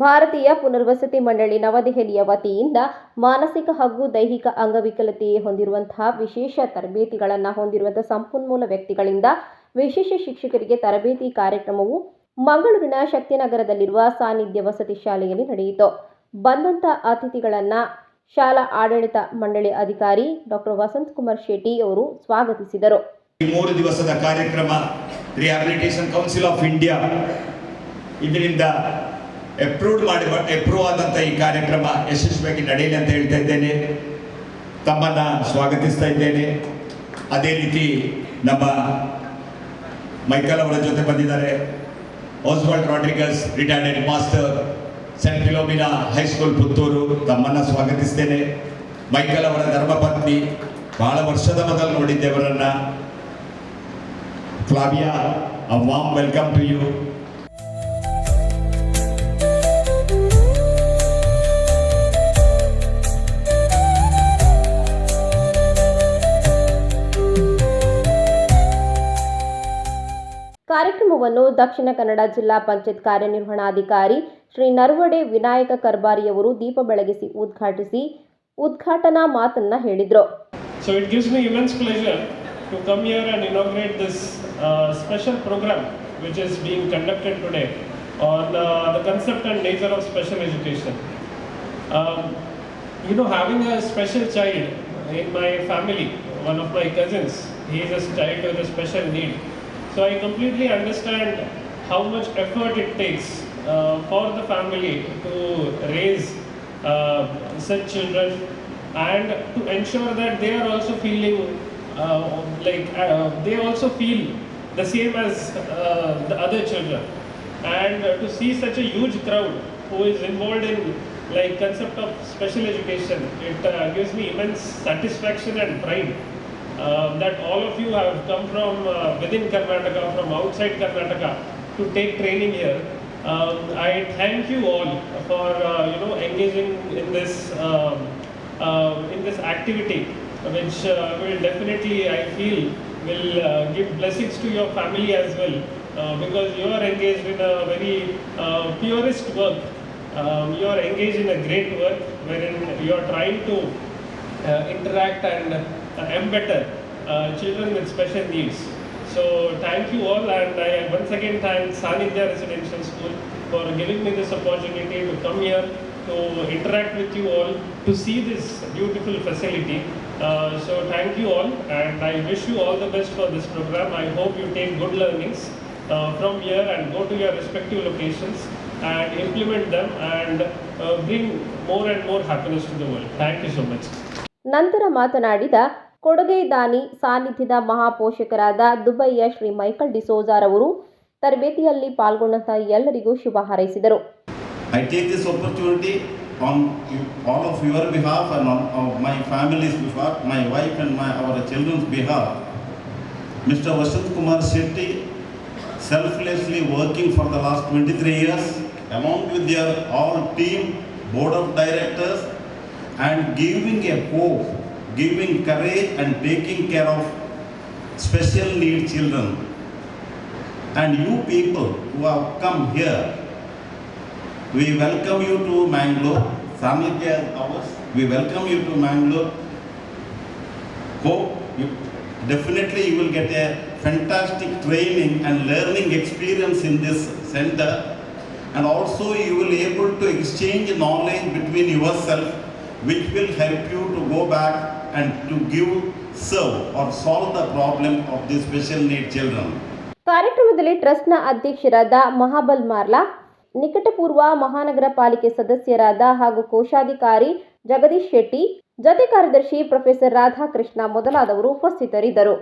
ಭಾರತೀಯ ಪುನರ್ವಸತಿ ಮಂಡಳಿ ನವದೆಹಲಿಯ ವತಿಯಿಂದ ಮಾನಸಿಕ ಹಾಗೂ ದೈಹಿಕ ಅಂಗವಿಕಲತೆ ಹೊಂದಿರುವಂತಹ ವಿಶೇಷ ತರಬೇತಿಗಳನ್ನು ಹೊಂದಿರುವಂತಹ ಸಂಪನ್ಮೂಲ ವ್ಯಕ್ತಿಗಳಿಂದ ವಿಶೇಷ ಶಿಕ್ಷಕರಿಗೆ ತರಬೇತಿ ಕಾರ್ಯಕ್ರಮವು ಮಂಗಳೂರಿನ ಶಕ್ತಿನಗರದಲ್ಲಿರುವ ಸಾನ್ನಿಧ್ಯ ವಸತಿ ಶಾಲೆಯಲ್ಲಿ ನಡೆಯಿತು. ಬಂದಂತ ಅತಿಥಿಗಳನ್ನು ಶಾಲಾ ಆಡಳಿತ ಮಂಡಳಿ ಅಧಿಕಾರಿ ಡಾಕ್ಟರ್ ವಸಂತ್ ಕುಮಾರ್ ಶೆಟ್ಟಿ ಅವರು ಸ್ವಾಗತಿಸಿದರು. ಮೂರು ದಿವಸದ ಕಾರ್ಯಕ್ರಮ ರಿಹ್ಯಾಬಿಲಿಟೇಷನ್ ಕೌನ್ಸಿಲ್ ಆಫ್ ಇಂಡಿಯಾ ಇದರಿಂದ ಅಪ್ರೂವ್ಡ್ ಮಾಡಿ ಅಪ್ರೂವ್ ಆದಂಥ ಈ ಕಾರ್ಯಕ್ರಮ ಯಶಸ್ವಿಯಾಗಿ ನಡೆಯಲಿ ಅಂತ ಹೇಳ್ತಾ ಇದ್ದೇನೆ. ತಮ್ಮನ್ನ ಸ್ವಾಗತಿಸ್ತಾ ಇದ್ದೇನೆ. ಅದೇ ರೀತಿ ನಮ್ಮ ಮೈಕಲ್ ಅವರ ಜೊತೆ ಬಂದಿದ್ದಾರೆ. Oswald Rodrigues retired head master saint Philomena high school Puttur. ತಮ್ಮನ್ನ ಸ್ವಾಗತಿಸ್ತೇನೆ. ಮೈಕಲ್ ಅವರ ಧರ್ಮಪತ್ನಿ, ಬಹಳ ವರ್ಷದ ಮೊದಲು ನೋಡಿದ್ದೆ ಅವರನ್ನ. Flavia warm welcome to to ಕಾರ್ಯಕ್ರಮವನ್ನು ದಕ್ಷಿಣ ಕನ್ನಡ ಜಿಲ್ಲಾ ಪಂಚಾಯತ್ ಕಾರ್ಯನಿರ್ವಹಣಾಧಿಕಾರಿ ಶ್ರೀ ನರ್ವಡೆ ವಿನಾಯಕ ಕರ್ಬಾರಿಯವರು ದೀಪ ಬೆಳಗಿಸಿ ಉದ್ಘಾಟಿಸಿ ಉದ್ಘಾಟನಾ ಮಾತನ್ನ ಹೇಳಿದರು So it gives me immense pleasure to come here and inaugurate this uh, special program which is being conducted today on uh, the concept and nature of special education. Um, you know, having a special child in my family, one of my cousins, he is a child with a special need. So I completely understand how much effort it takes uh, for the family to raise uh, such children and to ensure that they are also feeling uh, like uh, they also feel the same as uh, the other children. And to see such a huge crowd who is involved in like concept of special education it uh, gives me immense satisfaction and pride uh, that all of you have come from uh, within Karnataka, from outside Karnataka to take training here. Um, I thank you all for uh, you know engaging in this um, uh, in this activity, which uh, will definitely I feel will uh, give blessings to your family as well, uh, because you are engaged in a very purest work. Um, you are engaged in a great work wherein you are trying to interact and uh, embetter uh, children with special needs. So thank you all and I once again thank Sanidhya Residential School for giving me this opportunity to come here to interact with you all to see this beautiful facility. Uh, so thank you all and I wish you all the best for this program. I hope you take good learnings uh, from here and go to your respective locations and implement them and uh, bring more and more happiness to the world. Thank you so much. ನಂತರ ಮಾತನಾಡಿದ ಕೊಡುಗೆ ದಾನಿ ಸಾನ್ನಿಧ್ಯದ ಮಹಾಪೋಷಕರಾದ ದುಬೈಯ Shri Michael ಡಿಸೋಜಾರವರು ತರಬೇತಿಯಲ್ಲಿ ಪಾಲ್ಗೊಂಡಂತಹ ಎಲ್ಲರಿಗೂ ಶುಭ ಹಾರೈಸಿದರು I take this opportunity on all of your behalf on my family's behalf, my wife and my our children's behalf. Mr. Vasant Kumar Shetty, selflessly working for the last 23 years, along with their all team, board of directors, and giving a hope, giving courage and taking care of special need children. And you people who have come here, we welcome you to Mangalore. Samithya is ours. We welcome you to Mangalore. Hope you, definitely you will get a fantastic training and learning experience in this center. And also you will able to exchange knowledge between yourself, which will help you to go back and to give, serve or solve the problem of the special need children. ಕಾರ್ಯಕ್ರಮದಲ್ಲಿ ಟ್ರಸ್ಟ್ನ ಅಧ್ಯಕ್ಷರಾದ ಮಹಾಬಲ್ ಮಾರ್ಲಾ ನಿಕಟಪೂರ್ವ ಮಹಾನಗರ ಪಾಲಿಕೆ ಸದಸ್ಯರಾದ ಹಾಗೂ ಕೋಶಾಧಿಕಾರಿ ಜಗದೀಶ್ ಶೆಟ್ಟಿ ಜೊತೆ ಕಾರ್ಯದರ್ಶಿ ಪ್ರೊಫೆಸರ್ ರಾಧಾಕೃಷ್ಣ ಮೊದಲಾದವರು ಉಪಸ್ಥಿತರಿದ್ದರು